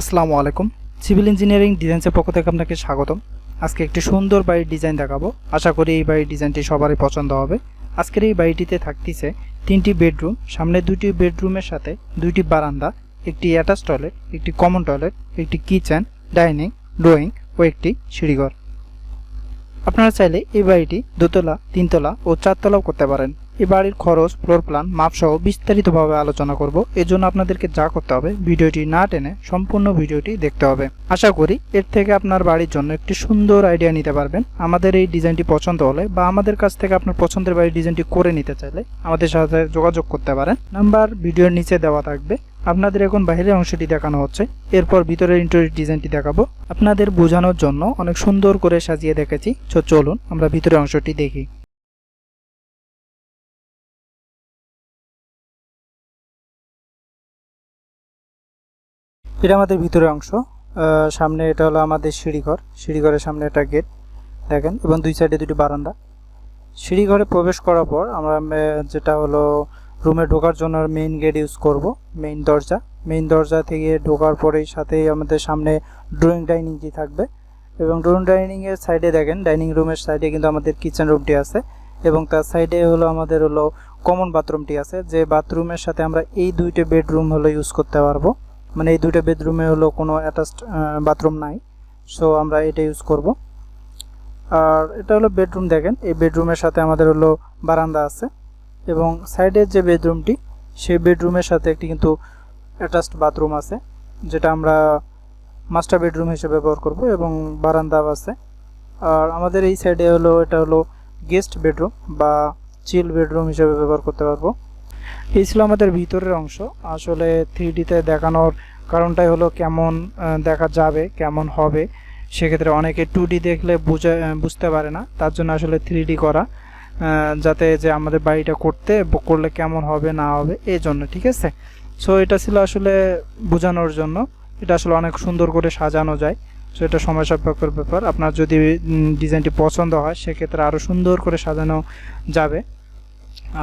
আসসালামু আলাইকুম। Civil engineering ডিজাইন্সের পক্ষ থেকে আপনাকে স্বাগতম। আজকে একটি সুন্দর বাড়ির ডিজাইন দেখাবো। আশা করি এই বাড়ির ডিজাইনটি সবারই পছন্দ হবে। আজকের এই বাড়িটিতে থাকতেছে তিনটি বেডরুম, সামনে দুটি বেডরুমের সাথে দুইটি বারান্দা, একটি অ্যাটাচ টয়লেট, একটি কমন টয়লেট, একটি কিচেন, ডাইনিং, ড্রয়িং ও একটি সিঁড়িঘর। আপনারা চাইলে এই বাড়িটি দোতলা, তিনতলা ও চারতলাও করতে পারেন। এই বাড়ির খরচ ফ্লোর প্ল্যান মাপসহ বিস্তারিতভাবে আলোচনা করব। এর জন্য আপনাদেরকে যা করতে হবে, ভিডিওটি না টেনে সম্পূর্ণ ভিডিওটি দেখতে হবে। আশা করি এর থেকে আপনার বাড়ির জন্য একটি সুন্দর আইডিয়া নিতে পারবেন। আমাদের এই ডিজাইনটি পছন্দ হলে বা আমাদের কাছ থেকে আপনার পছন্দের বাড়ির ডিজাইনটি করে নিতে চাইলে আমাদের সাথে যোগাযোগ করতে পারেন। নাম্বার ভিডিওর নিচে দেওয়া থাকবে। আপনাদের এখন বাইরের অংশটি দেখানো হচ্ছে। এরপর ভিতরের ইন্টারিয়র ডিজাইনটি দেখাবো। আপনাদের বোঝানোর জন্য অনেক সুন্দর করে সাজিয়ে দেখেছি। চলুন আমরা ভিতরের অংশটি দেখি। এটা আমাদের ভিতরের অংশ। সামনে এটা হলো আমাদের সিঁড়িঘর। সিঁড়িঘরের সামনে একটা গেট, দেখেন, এবং দুই সাইডে দুটি বারান্দা। সিঁড়িঘরে প্রবেশ করার পর আমরা যেটা হলো রুমে ঢোকার জন্য মেইন গেট ইউজ করব মেইন দরজা। মেইন দরজা থেকে ঢোকার পরেই সাথেই আমাদের সামনে ড্রয়িং ডাইনিংটি থাকবে। এবং ড্রয়িং ডাইনিংয়ের সাইডে দেখেন ডাইনিং রুমের সাইডে কিন্তু আমাদের কিচেন রুমটি আছে। এবং তার সাইডে হলো আমাদের হলো কমন বাথরুমটি আছে, যে বাথরুমের সাথে আমরা এই দুইটা বেডরুম হলো ইউজ করতে পারব। মানে এই দুইটা বেডরুমে হলো কোনো অ্যাটাচড বাথরুম নাই। সো আমরা এটা ইউজ করব। আর এটা হলো বেডরুম দেখেন। এই বেডরুমের সাথে আমাদের হলো বারান্দা আছে। এবং সাইডের যে বেডরুমটি সেই বেডরুমের সাথে একটি কিন্তু অ্যাটাচড বাথরুম আছে, যেটা আমরা মাস্টার বেডরুম হিসেবে ব্যবহার করব এবং বারান্দা আছে। আর আমাদের এই সাইডে হলো, এটা হলো গেস্ট বেডরুম বা চিল বেডরুম হিসেবে ব্যবহার করতে পারব। এই ছিল আমাদের ভিতরের অংশ। আসলে থ্রি ডিতে দেখানোর কারণটাই হলো কেমন দেখা যাবে, কেমন হবে। সেক্ষেত্রে অনেকে টু ডি দেখলে বুঝে বুঝতে পারে না। তার জন্য আসলে থ্রি ডি করা যাতে যে আমাদের বাড়িটা করতে করলে কেমন হবে, না হবে, এই জন্য, ঠিক আছে? সো এটা ছিল আসলে বোঝানোর জন্য। এটা আসলে অনেক সুন্দর করে সাজানো যায়। সো এটা সময় সাপেক্ষের ব্যাপার। আপনার যদি ডিজাইনটি পছন্দ হয়, সেক্ষেত্রে আরও সুন্দর করে সাজানো যাবে।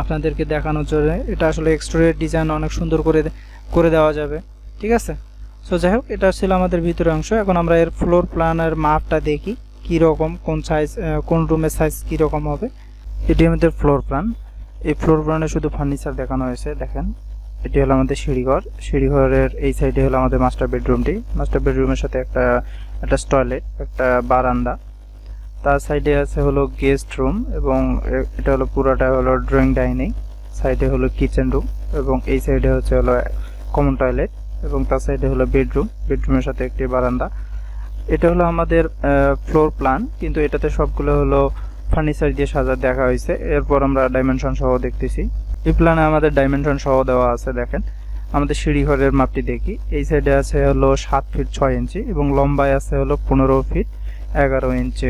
আপনাদেরকে দেখানোর জন্য। এটা আসলে এক্সট্রিয়ার ডিজাইন অনেক সুন্দর করে করে দেওয়া যাবে। ঠিক আছে? সো যাই হোক, এটা ছিল আমাদের ভিতরের অংশ। এখন আমরা এর ফ্লোর প্ল্যানের মাপটা দেখি। কী রকম, কোন সাইজ কোন রুমের সাইজ কী রকম হবে। এটি আমাদের ফ্লোর প্ল্যান এই ফ্লোর প্ল্যানে শুধু ফার্নিচার দেখানো হয়েছে, দেখেন। এটি হলো আমাদের সিঁড়িঘর। সিঁড়িঘরের এই সাইডে হলো আমাদের মাস্টার বেডরুমটি মাস্টার বেডরুমের সাথে একটা একটা টয়লেট একটা বারান্দা। তার সাইডে আছে হলো গেস্ট রুম এবং এটা হলো পুরোটা হলো ড্রয়িং ডাইনিং, সাইডে হলো কিচেন রুম এবং এই সাইডে হচ্ছে হলো কমন টয়লেট এবং তার সাইডে হলো বেডরুম, বেডরুমের সাথে একটি বারান্দা। এটা হলো আমাদের ফ্লোর প্ল্যান, কিন্তু এটাতে সবগুলো হলো ফার্নিচার দিয়ে সাজা দেখা হয়েছে। এরপর আমরা ডাইমেনশন সহ দেখতেছি। এই প্ল্যানে আমাদের ডাইমেনশন সহ দেওয়া আছে, দেখেন। আমাদের সিঁড়িঘরের মাপটি দেখি। এই সাইডে আছে হলো সাত ফিট ছয় ইঞ্চি এবং লম্বায় আছে হলো পনেরো ফিট এগারো ইঞ্চি।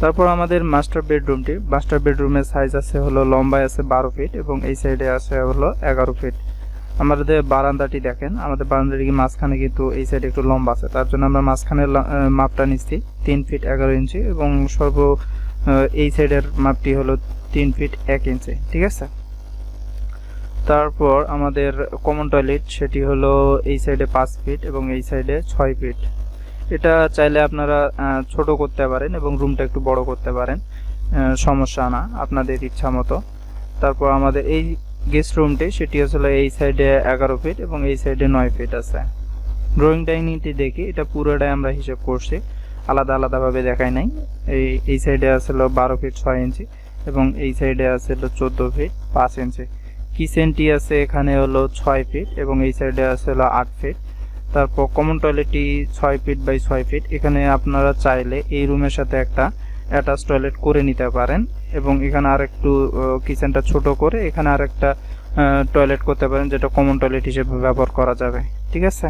তারপর আমাদের মাস্টার বেডরুমটি মাস্টার বেডরুমের সাইজ আছে হলো লম্বায় আছে বারো ফিট এবং এই সাইডে আছে হলো এগারো ফিট আমাদের বারান্দাটি দেখেন আমাদের বারান্দাটি মাঝখানে কিন্তু এই সাইডে একটু লম্বা আছে। তার জন্য আমরা আহ, মাপটা নিচ্ছি তিন ফিট এগারো ইঞ্চি এবং সর্ব এই সাইডের মাপটি হলো তিন ফিট এক ইঞ্চি ঠিক আছে? তারপর আমাদের কমন টয়লেট সেটি হলো এই সাইডে পাঁচ ফিট এবং এই সাইডে ছয় ফিট এটা চাইলে আপনারা ছোট করতে পারেন এবং রুমটা একটু বড় করতে পারেন সমস্যা না, আপনাদের ইচ্ছা মতো। তারপর আমাদের এই গেস্ট রুমটি সেটি আসলে এই সাইডে এগারো ফিট এবং এই সাইডে নয় ফিট আছে। ড্রয়িং ডাইনিংটি দেখি, এটা পুরোটাই আমরা হিসেব করছি, আলাদা আলাদাভাবে দেখাই নাই। এই এই সাইডে আসলে বারো ফিট ছয় ইঞ্চি এবং এই সাইডে আছে হলো চোদ্দ ফিট পাঁচ ইঞ্চি। কিচেনটি আছে এখানে হলো ছয় ফিট এবং এই সাইডে আছে হলো আট ফিট তারপর কমন টয়লেটটি ছয় ফিট বাই ছয় ফিট এখানে আপনারা চাইলে এই রুমের সাথে একটা অ্যাটাচ টয়লেট করে নিতে পারেন এবং এখানে আর একটু কিচেনটা ছোট করে এখানে আর একটা টয়লেট করতে পারেন, যেটা কমন টয়লেট হিসেবে ব্যবহার করা যাবে। ঠিক আছে?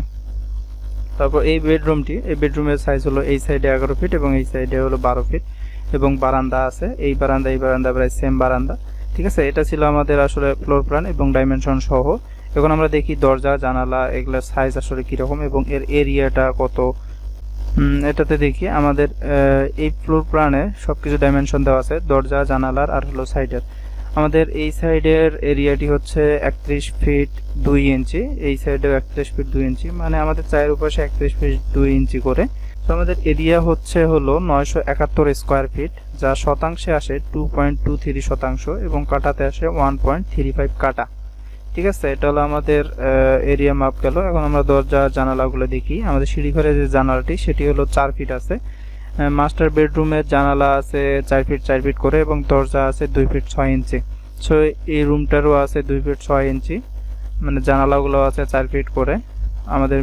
তারপর এই বেডরুমটি এই বেডরুমের সাইজ হলো এই সাইডে এগারো ফিট এবং এই সাইডে হলো বারো ফিট এবং বারান্দা আছে। এই বারান্দা এই বারান্দা প্রায় সেম বারান্দা। ঠিক আছে? এটা ছিল আমাদের আসলে ফ্লোর প্ল্যান এবং ডাইমেনশন সহ। এখন আমরা দেখি দরজা, জানালা, এগুলোর সাইজ আসলে কীরকম এবং এর এরিয়াটা কত। এটাতে দেখি আমাদের এই ফ্লোর প্ল্যানে সব কিছু ডাইমেনশন দেওয়া আছে, দরজা, জানালার আর হলো সাইডের আমাদের এই সাইডের এরিয়াটি হচ্ছে একত্রিশ ফিট দুই ইঞ্চি, এই সাইডেও একত্রিশ ফিট দুই ইঞ্চি মানে আমাদের চায়ের উপাশে একত্রিশ ফিট দুই ইঞ্চি করে। তো আমাদের এরিয়া হচ্ছে হলো নয়শো একাত্তর স্কোয়ার ফিট যা শতাংশে আসে টু পয়েন্ট টু থ্রি শতাংশ এবং কাটাতে আসে ওয়ান পয়েন্ট থ্রি ফাইভ কাটা। ঠিক আছে, এটা হলো আমাদের এরিয়া মাপ গেল। এখন আমরা দরজা, জানালাগুলো দেখি। আমাদের সিঁড়িঘরের যে জানালাটি, সেটি হলো চার ফিট আছে। মাস্টার বেডরুমের জানালা আছে চার ফিট চার ফিট করে এবং দরজা আছে দুই ফিট ছয় ইঞ্চি। সো এই রুমটারও আছে দুই ফিট ছয় ইঞ্চি। মানে জানালাগুলো আছে চার ফিট করে। আমাদের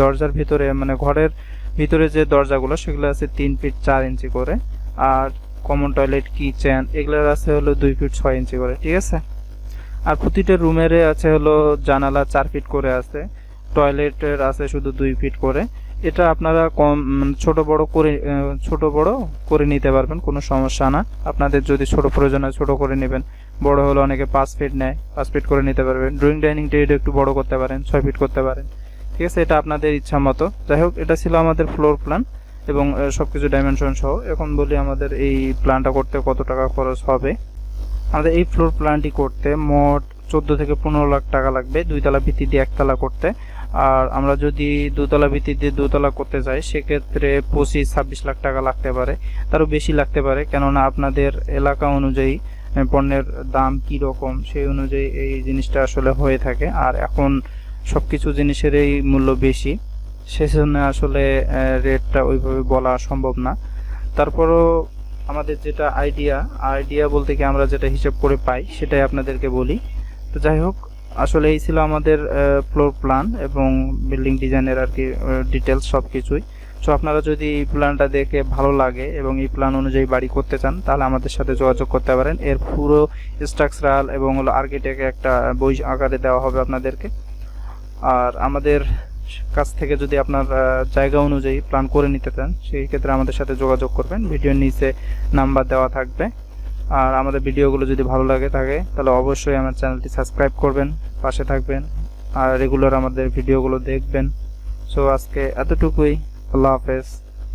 দরজার ভিতরে মানে ঘরের ভিতরে যে দরজাগুলো, সেগুলো আছে তিন ফিট চার ইঞ্চি করে। আর কমন টয়লেট কিচেন এগুলোর আছে হলো দুই ফিট ছয় ইঞ্চি করে। ঠিক আছে? আর প্রতিটা রুমের আছে হলো জানালা চার ফিট করে আছে, টয়লেটের আছে শুধু দুই ফিট করে। এটা আপনারা কম ছোট বড় করে ছোট বড় করে নিতে পারবেন, কোনো সমস্যা না। আপনাদের যদি ছোট প্রয়োজন হয় ছোট করে নেবেন। বড় হলে অনেকে পাঁচ ফিট নেয়, পাঁচ ফিট করে নিতে পারবেন। ড্রয়িং ডাইনিং টেবিল একটু বড় করতে পারেন, ছয় ফিট করতে পারেন। ঠিক আছে, এটা আপনাদের ইচ্ছা মতো। যাই হোক, এটা ছিল আমাদের ফ্লোর প্ল্যান এবং সব কিছু ডাইমেনশন সহ। এখন বলি আমাদের এই প্ল্যানটা করতে কত টাকা খরচ হবে। আমাদের এই ফ্লোর প্ল্যানটি করতে মোট চোদ্দ থেকে পনেরো লাখ টাকা লাগবে, দুইতলা ভিত্তি দিয়ে একতলা করতে। আর আমরা যদি দুতলা ভিত্তি দিয়ে দুতলা করতে চাই সেক্ষেত্রে পঁচিশ, ছাব্বিশ লাখ টাকা লাগতে পারে। তারও বেশি লাগতে পারে, কেননা আপনাদের এলাকা অনুযায়ী পণ্যের দাম কি রকম, সেই অনুযায়ী এই জিনিসটা আসলে হয়ে থাকে। আর এখন সব কিছু জিনিসেরই মূল্য বেশি, সেজন্য আসলে রেটটা ওইভাবে বলা সম্ভব না। তারপরও আমাদের যেটা আইডিয়া আইডিয়া বলতে কি আমরা যেটা হিসাব করে পাই, সেটাই আপনাদেরকে বলি। তো যাই হোক, আসলে এই ছিল আমাদের ফ্লোর প্ল্যান এবং বিল্ডিং ডিজাইনের আর কি ডিটেলস সব কিছুই সো আপনারা যদি এই প্ল্যানটা দেখে ভালো লাগে এবং এই প্ল্যান অনুযায়ী বাড়ি করতে চান, তাহলে আমাদের সাথে যোগাযোগ করতে পারেন। এর পুরো স্ট্রাকচারাল এবং হলো আর্কিটেক্ট একটা বই আকারে দেওয়া হবে আপনাদেরকে। আর আমাদের কাছ থেকে যদি আপনার জায়গা অনুযায়ী প্ল্যান করে নিতে চান, সেই ক্ষেত্রে আমাদের সাথে যোগাযোগ করবেন। ভিডিওর নিচে নাম্বার দেওয়া থাকবে। আর আমাদের ভিডিওগুলো যদি ভালো লাগে থাকে, তাহলে অবশ্যই আমার চ্যানেলটি সাবস্ক্রাইব করবেন, পাশে থাকবেন, আর রেগুলার আমাদের ভিডিওগুলো দেখবেন। সো আজকে এতটুকুই। আল্লাহ হাফেজ।